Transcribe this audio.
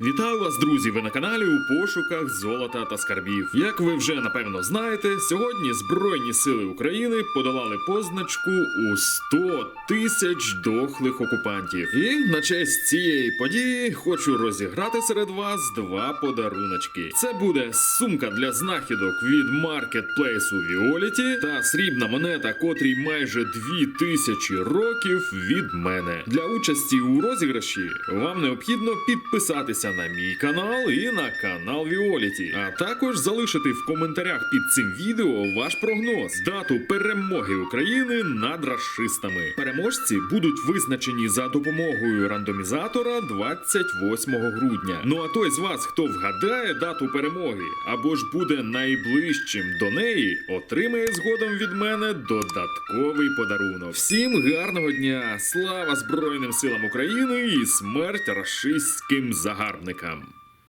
Вітаю вас, друзі! Ви на каналі у пошуках золота та скарбів. Як ви вже напевно знаєте, сьогодні Збройні сили України подолали позначку у 100 тисяч дохлих окупантів. І на честь цієї події хочу розіграти серед вас два подаруночки. Це буде сумка для знахідок від маркетплейсу Віоліті та срібна монета, котрій майже 2000 років від мене. Для участі у розіграші вам необхідно підписатися на мій канал і на канал Віоліті, а також залишити в коментарях під цим відео ваш прогноз, дату перемоги України над расистами. Переможці будуть визначені за допомогою рандомізатора 28 грудня. Ну а той з вас, хто вгадає дату перемоги або ж буде найближчим до неї, отримає згодом від мене додатковий подарунок. Всім гарного дня! Слава Збройним силам України і смерть рашистським загарбникам! കടന്നു നിൽക്കാം